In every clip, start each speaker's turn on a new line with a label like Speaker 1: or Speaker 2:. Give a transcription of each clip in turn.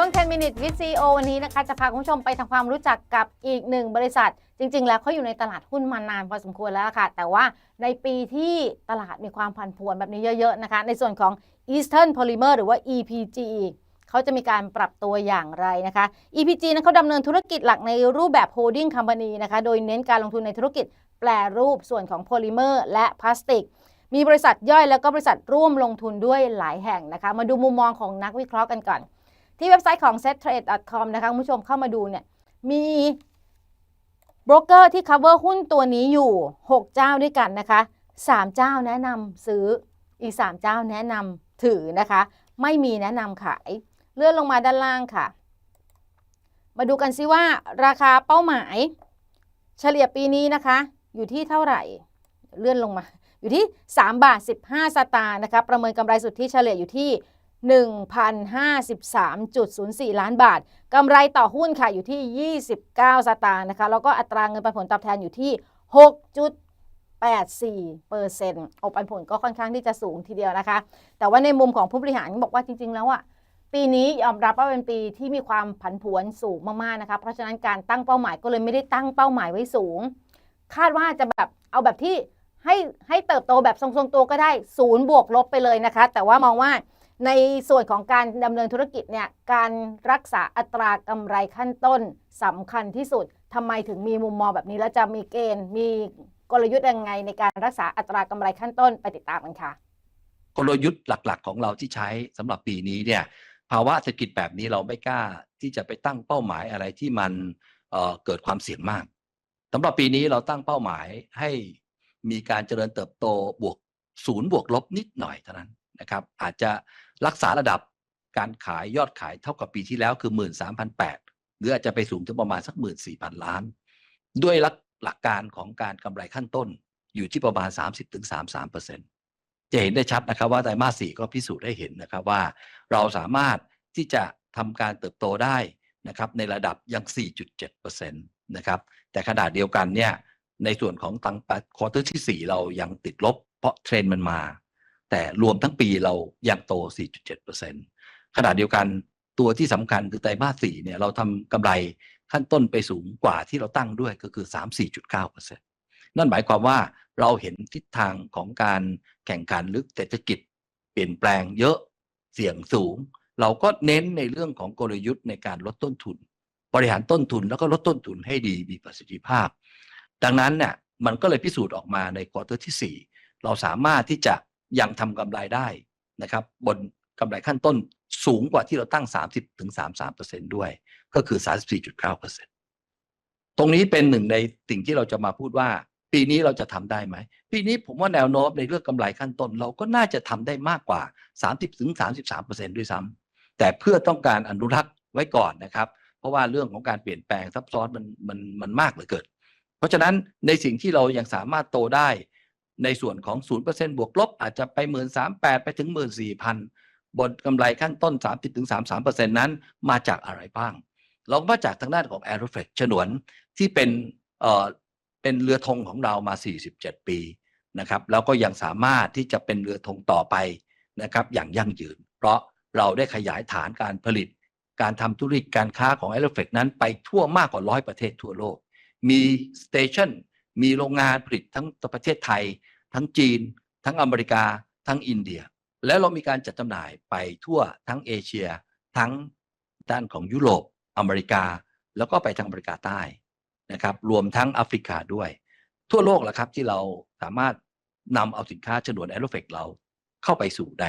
Speaker 1: ช่วง 10 minutes with CEO วันนี้นะคะ จะพาคุณผู้ชมไปทำความรู้จักกับอีกหนึ่งบริษัท จริง ๆ แล้วเขาอยู่ในตลาดหุ้นมานานพอสมควรแล้วค่ะ แต่ว่าในปีที่ตลาดมีความผันผวนแบบนี้เยอะ ๆ นะคะ ในส่วนของ Eastern Polymer หรือว่า EPG เขาจะมีการปรับตัวอย่างไรนะคะ EPG นั้นเขาดำเนินธุรกิจหลักในรูปแบบ holding company นะคะ โดยเน้นการลงทุนในธุรกิจแปรรูปส่วนของโพลิเมอร์และพลาสติก มีบริษัทย่อยแล้วก็บริษัทร่วมลงทุนด้วยหลายแห่งนะคะ มาดูมุมมองของนักวิเคราะห์กันก่อน ที่เว็บไซต์ของ settrade.com นะคะคุณผู้ชมเข้ามาดูเนี่ยมีโบรกเกอร์ที่ cover หุ้นตัวนี้อยู่ 6 เจ้าด้วยกันนะคะ 3 เจ้าแนะนำซื้ออีก 3 เจ้าแนะนำถือนะคะ ไม่มีแนะนำขายเลื่อนลงมาด้านล่างค่ะ มาดูกันซิว่าราคาเป้าหมาย เฉลี่ยปีนี้นะคะ อยู่ที่เท่าไหร่เลื่อนลงมา อยู่ที่ 3 บาท 15 สตางค์นะคะ ประเมินกำไรสุทธิเฉลี่ยอยู่ที่ 1,053.04 ล้านบาท กำไรต่อหุ้นค่ะอยู่ที่ 29 สตางค์นะคะ แล้วก็อัตราเงินปันผลตอบแทนอยู่ที่ 6.84เปอร์เซ็นต์อปันผลก็ค่อนข้างที่จะสูงทีเดียวนะคะ แต่ว่าในมุมของผู้บริหารบอกว่าจริง ๆ แล้วอะปีนี้ยอมรับว่าเป็นปีที่มีความผันผวนสูงมากๆนะคะ เพราะฉะนั้นการตั้งเป้าหมายก็เลยไม่ได้ตั้งเป้าหมายไว้สูง คาดว่าจะแบบเอาแบบที่ให้ให้เติบโตแบบทรงๆตัวก็ได้ศูนย์บวกลบไปเลยนะคะ แต่ว่ามองว่า ในส่วนของการดำเนินธุรกิจเนี่ยการรักษาอัตรากำไรขั้นต้นสำคัญที่สุดทำไมถึงมีมุมมองแบบนี้แล้วจะมีเกณฑ์ มีกลยุทธ์ยังไงในการรักษาอัตรากำไรขั้นต้นไปติดตามกันค่ะ
Speaker 2: กลยุทธ์หลักๆ ของเราที่ใช้สำหรับปีนี้เนี่ยภาวะเศรษฐกิจแบบนี้เราไม่กล้าที่จะไปตั้งเป้าหมายอะไรที่มันเเกิดความเสี่ยงมากสำหรับปีนี้เราตั้งเป้าหมายให้มีการเจริญเติบโตบวกศูนย์บวกลบนิดหน่อยเท่านั้น นะครับอาจจะรักษาระดับการขายยอดขายเท่ากับปีที่แล้วคือ 1 3 8 0 0 หรืออาจจะไปสูงถึงประมาณสัก 1 4 0 0 0 ล้าน ด้วยหลักหลักการของการกำไรขั้นต้นอยู่ที่ประมาณ 30-33%เปอร์เซ็นต์จะเห็นได้ชัดนะครับว่าไตรมาสสี่ก็พิสูจน์ได้เห็นนะครับว่า เราสามารถที่จะทำการเติบโตได้นะครับในระดับยัง 4.7%นะครับแต่ขนาดเดียวกันเนี่ยในส่วนของตังควอเตอร์ที่ 4 เรายังติดลบ เพราะเทรนด์มันมา แต่รวมทั้งปีเรายังโต 4.7%ขณะเดียวกันตัวที่สำคัญคือไตรมาส4เนี่ยเราทำกำไรขั้นต้นไปสูงกว่าที่เราตั้งด้วยก็คือ 3-4.9%นั่นหมายความว่าเราเห็นทิศทางของการแข่งขันหรือเศรษฐกิจ เปลี่ยนแปลงเยอะเสี่ยงสูง เราก็เน้นในเรื่องของกลยุทธ์ในการลดต้นทุน บริหารต้นทุนแล้วก็ลดต้นทุนให้ดีมีประสิทธิภาพ ดังนั้นเนี่ยมันก็เลยพิสูจน์ออกมาในควอเตอร์ที่ 4 เราสามารถที่จะ ยังทำกำไรได้นะครับ บนกำไรขั้นต้นสูงกว่าที่เราตั้ง 30-33%ด้วย ก็คือ 34.9%ตรงนี้เป็นหนึ่งในสิ่งที่เราจะมาพูดว่า ปีนี้เราจะทำได้ไหม ปีนี้ผมว่าแนวโน้มในเรื่องกำไรขั้นต้น เราก็น่าจะทำได้มากกว่า 30-33%ด้วยซ้ำแต่เพื่อต้องการอนุรักษ์ไว้ก่อนนะครับ เพราะว่าเรื่องของการเปลี่ยนแปลงซับซ้อนมันมันมันมากเหลือเกินเพราะฉะนั้นในสิ่งที่เรายังสามารถโตได้ ในส่วนของ 0%บวกลบอาจจะไป 1 3 8 0 0ไปถึง 14,000 บนกำไรขั้นต้น 30-33%นั้นมาจากอะไรบ้าง เรามาจากทางด้านของ a e r o f l e x ฉนวนที่เป็นเอ่อเป็นเรือธงของเรามา 47 ปีนะครับแล้วก็ยังสามารถที่จะเป็นเรือธงต่อไปนะครับอย่างยั่งยืน เพราะเราได้ขยายฐานการผลิต การทำธุรกิจการค้าของ a e r o f l e x นั้นไปทั่วมากกว่า 100 ประเทศทั่วโลก มีสเตชัน มีโรงงานผลิตทั้งประเทศไทย ทั้งจีน ทั้งอเมริกา ทั้งอินเดีย แล้วเรามีการจัดจำหน่ายไปทั่วทั้งเอเชีย ทั้งด้านของยุโรปอเมริกา แล้วก็ไปทางอเมริกาใต้นะครับรวมทั้งแอฟริกาด้วย ทั่วโลกแหละครับที่เราสามารถนำเอาสินค้าฉนวนแอโรเฟกเราเข้าไปสู่ใน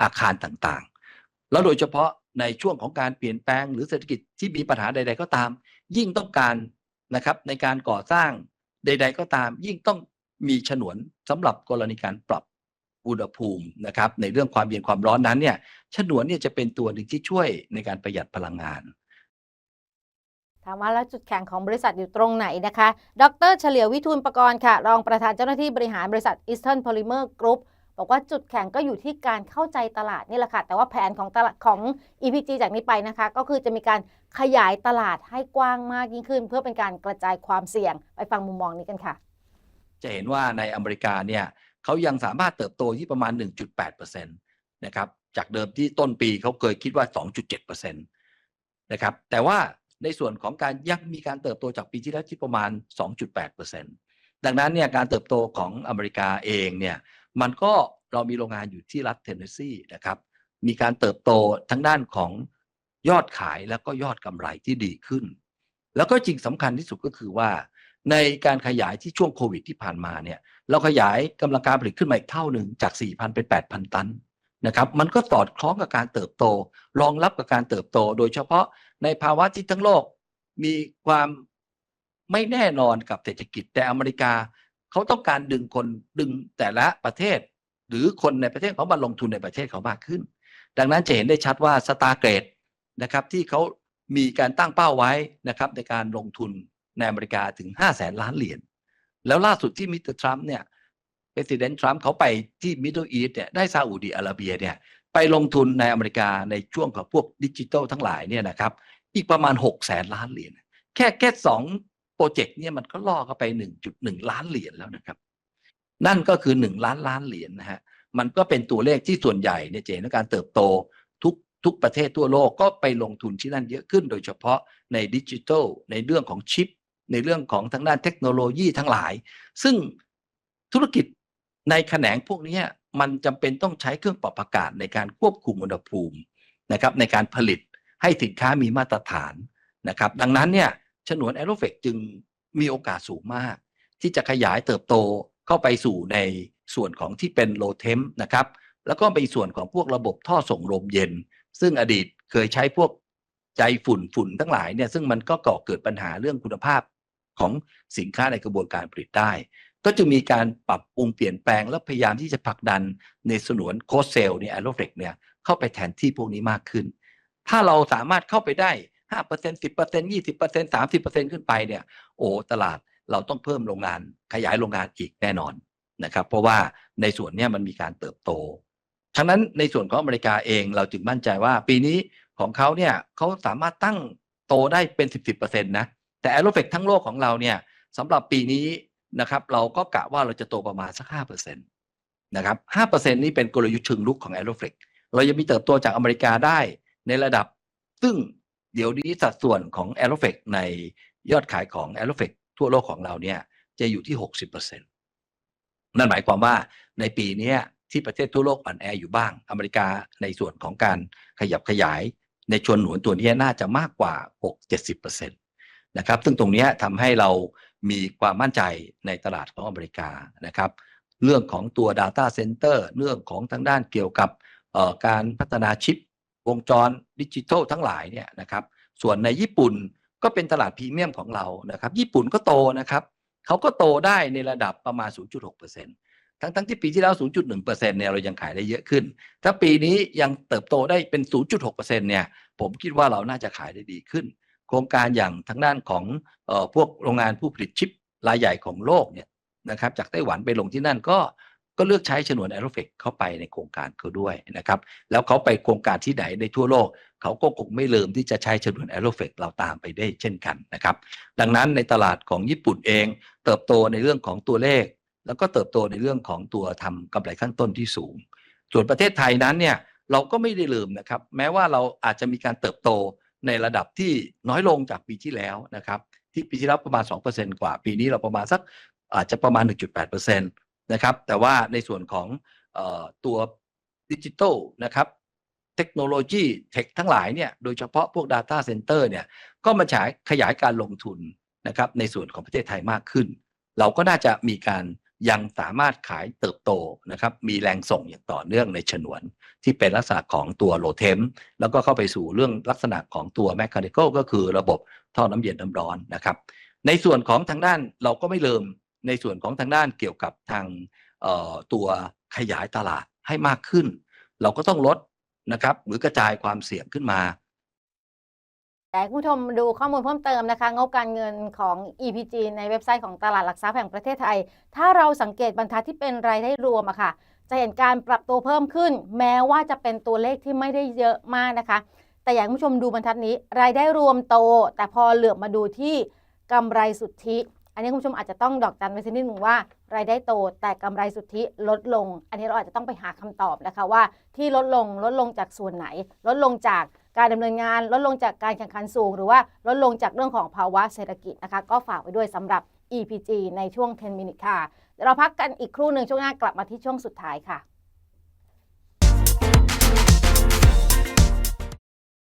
Speaker 2: อาคารต่างๆ แล้วโดยเฉพาะในช่วงของการเปลี่ยนแปลงหรือเศรษฐกิจที่มีปัญหาใด ๆ ก็ตาม ยิ่งต้องการนะครับในการก่อสร้าง ใด ๆ ก็ตามยิ่งต้องมีฉนวนสำหรับกรณีการปรับอุณหภูมินะครับในเรื่องความเย็นความร้อนนั้นเนี่ยฉนวนเนี่ยจะเป็นตัวหนึ่งที่ช่วยในการประหยัดพลังงาน
Speaker 1: ถามว่าแล้วจุดแข็งของบริษัทอยู่ตรงไหนนะคะ ดรเฉลียววิทูลประกรณ์ค่ะ รองประธานเจ้าหน้าที่บริหารบริษัท Eastern Polymer Group บอกว่าจุดแข็งก็อยู่ที่การเข้าใจตลาดนี่แหละค่ะ แต่ว่าแผนของตลาดของ EPG จากนี้ไปนะคะ ก็คือจะมีการ ขยายตลาดให้กว้างมากยิ่งขึ้น เพื่อเป็นการกระจายความเสี่ยงไปฟังมุมมองนี้กันค่ะ
Speaker 2: จะเห็นว่าในอเมริกาเนี่ยเขายังสามารถเติบโตที่ประมาณ 1.8%นะครับจากเดิมที่ต้นปีเขาเคยคิดว่า 2.7%นะครับแต่ว่าในส่วนของการยังมีการเติบโตจากปีที่แล้วที่ประมาณ 2.8%ดังนั้นเนี่ยการเติบโตของอเมริกาเองเนี่ยมันก็เรามีโรงงานอยู่ที่รัฐเทนเนสซีนะครับมีการเติบโตทั้งด้านของ ยอดขายแล้วก็ยอดกำไรที่ดีขึ้น แล้วก็จริงสำคัญที่สุดก็คือว่า ในการขยายที่ช่วงโควิดที่ผ่านมาเนี่ยเราขยายกำลังการผลิตขึ้นมาอีกเท่าหนึ่งจาก 4,000 เป็น 8,000 ตันนะครับมันก็สอดคล้องกับการเติบโต รองรับกับการเติบโต โดยเฉพาะในภาวะที่ทั้งโลกมีความไม่แน่นอนกับเศรษฐกิจแต่อเมริกาเขาต้องการดึงคนดึงแต่ละประเทศ หรือคนในประเทศเขามาลงทุนในประเทศเขามากขึ้น ดังนั้นจะเห็นได้ชัดว่าสตาร์เกรด นะครับที่เขามีการตั้งเป้าไว้นะครับในการลงทุนในอเมริกาถึง 5 0 0แสนล้านเหรียญแล้วล่าสุดที่มิสเตอร์ทรัมป์เนี่ยประธานทรัมป์เขาไปที่มิดเดิลอีสเนี่ยได้ซาอุดีอาระเบียเนี่ยไปลงทุนในอเมริกาในช่วงของพวกดิจิทัลทั้งหลายเนี่ยนะครับอีกประมาณ 6 0แสนล้านเหรียญแค่แค่สองโปรเจกต์เนี่ยมันก็ล่อเข้าไป 1.1 ล้านเหรียญแล้วนะครับ นั่นก็คือ 1 ล้านล้านเหรียญนะฮะมันก็เป็นตัวเลขที่ส่วนใหญ่เนี่ยจะเห็นการเติบโต ทุกประเทศทั่วโลกก็ไปลงทุนที่นั่นเยอะขึ้น โดยเฉพาะในดิจิทัลในเรื่องของชิป ในเรื่องของทางด้านเทคโนโลยีทั้งหลาย ซึ่งธุรกิจในแขนงพวกนี้มันจำเป็นต้องใช้เครื่องปรับอากาศในการควบคุมอุณหภูมินะครับในการผลิตให้สินค้ามีมาตรฐานนะครับ ดังนั้นเนี่ยฉนวนแอโรเฟกจึงมีโอกาสสูงมาก ที่จะขยายเติบโตเข้าไปสู่ในส่วนของที่เป็นโลเทมนะครับแล้วก็ไปส่วนของพวกระบบท่อส่งลมเย็น ซึ่งอดีตเคยใช้พวกใจฝุ่นฝุ่นทั้งหลายเนี่ยซึ่งมันก็ก่อเกิดปัญหาเรื่องคุณภาพของสินค้าในกระบวนการผลิตได้ ก็จะมีการปรับปรุงเปลี่ยนแปลงและพยายามที่จะผลักดันในสนวนโคเซลเนี่ยแอโรเฟกเนี่ยเข้าไปแทนที่พวกนี้มากขึ้น ถ้าเราสามารถเข้าไปได้5% 10% 20% 30%ขึ้นไปเนี่ยโอ้ตลาดเราต้องเพิ่มโรงงานขยายโรงงานอีกแน่นอนนะครับ เพราะว่าในส่วนเนี้ยมันมีการเติบโต ฉะนั้นในส่วนของอเมริกาเองเราจึงมั่นใจว่าปีนี้ของเขาเนี่ยเขาสามารถตั้งโตได้เป็น10 10%นะแต่แอโรเฟกทั้งโลกของเราเนี่ยสำหรับปีนี้นะครับเราก็กะว่าเราจะโตประมาณสัก5%นะครับ5%นี้เป็นกลยุทธ์เชิงลุกของแอโรเฟกเรายังมีเติบโตจากอเมริกาได้ในระดับ ซึ่งเดี๋ยวนี้สัดส่วนของแอโรเฟกในยอดขายของแอโรเฟกทั่วโลกของเราเนี่ยจะอยู่ที่ 60%นั่นหมายความว่าในปีนี้ ที่ประเทศทั่วโลกอ่อนแออยู่บ้าง อเมริกาในส่วนของการขยับขยาย ในชวนหนวนตัวนี้น่าจะมากกว่า 6-70%นะครับซึ่งตรงนี้ทำให้เรามีความมั่นใจในตลาดของอเมริกานะครับ เรื่องของตัว Data Center เรื่องของทางด้านเกี่ยวกับการพัฒนาชิป วงจรดิจิทัลทั้งหลายเนี่ยนะครับ ส่วนในญี่ปุ่นก็เป็นตลาดพรีเมียมของเรานะครับ ญี่ปุ่นก็โตนะครับเขาก็โตได้ในระดับประมาณ 0.6% ทั้งทั้งที่ปีที่แล้ว 0.1%เนี่ยเรายังขายได้เยอะขึ้น ถ้าปีนี้ยังเติบโตได้เป็น 0.6%เนี่ยผมคิดว่าเราน่าจะขายได้ดีขึ้น โครงการอย่างทางด้านของออพวกโรงงานผู้ผลิตชิปรายใหญ่ของโลกเนี่ยนะครับจากไต้หวันไปลงที่นั่นก็ก็เลือกใช้ฉนวนแอโรเฟกเข้าไปในโครงการเขาด้วยนะครับ แล้วเขาไปโครงการที่ไหนในทั่วโลก เขาก็คงไม่ลืมที่จะใช้ฉนวนแอโรเฟกเราตามไปได้เช่นกันนะครับ ดังนั้นในตลาดของญี่ปุ่นเอง เติบโตในเรื่องของตัวเลข แล้วก็เติบโตในเรื่องของตัวทำกำไรขั้นต้นที่สูง ส่วนประเทศไทยนั้นเนี่ยเราก็ไม่ได้ลืมนะครับ แม้ว่าเราอาจจะมีการเติบโตในระดับที่น้อยลงจากปีที่แล้วนะครับ ที่ปีที่แล้วประมาณ 2%กว่า ปีนี้เราประมาณสักอาจจะประมาณ 1.8%นะครับ แต่ว่าในส่วนของออตัวดิจิทัลนะครับเทคโนโลยีเทคทั้งหลายเนี่ยโดยเฉพาะพวก Data Center เนี่ยก็มาฉายขยายการลงทุนนะครับในส่วนของประเทศไทยมากขึ้น เราก็น่าจะมีการ ยังสามารถขายเติบโตนะครับมีแรงส่งอย่างต่อเนื่องในฉนวน ที่เป็นลักษณะของตัวโลเทมแล้วก็เข้าไปสู่เรื่องลักษณะของตัวแมคคานิคอลก็คือระบบท่อน้ำเย็นน้ำร้อนนะครับในส่วนของทางด้านเราก็ไม่ลืมในส่วนของทางด้านเกี่ยวกับทางตัวขยายตลาดให้มากขึ้น เราก็ต้องลดนะครับหรือกระจายความเสี่ยงขึ้นมา
Speaker 1: แต่คุณผู้ชมดูข้อมูลเพิ่มเติมนะคะ งบการเงินของ EPG ในเว็บไซต์ของตลาดหลักทรัพย์แห่งประเทศไทย ถ้าเราสังเกตบรรทัดที่เป็นรายได้รวมอะค่ะ จะเห็นการปรับตัวเพิ่มขึ้น แม้ว่าจะเป็นตัวเลขที่ไม่ได้เยอะมากนะคะ แต่อยากผู้ชมดูบรรทัดนี้ รายได้รวมโต แต่พอเหลือบมาดูที่กำไรสุทธิ อันนี้คุณผู้ชมอาจจะต้องดอกจันไว้สักนิดหนึ่งว่า รายได้โตแต่กำไรสุทธิลดลง อันนี้เราอาจจะต้องไปหาคำตอบนะคะว่าที่ลดลงลดลงจากส่วนไหน ลดลงจาก การดำเนินงานลดลงจากการแข่งขันสูง หรือว่าลดลงจากเรื่องของภาวะเศรษฐกิจนะคะก็ฝากไว้ด้วยสำหรับ EPG ในช่วง 10 minute ค่ะเดี๋ยวเราพักกันอีกครู่หนึ่งช่วงหน้ากลับมาที่ช่วงสุดท้ายค่ะ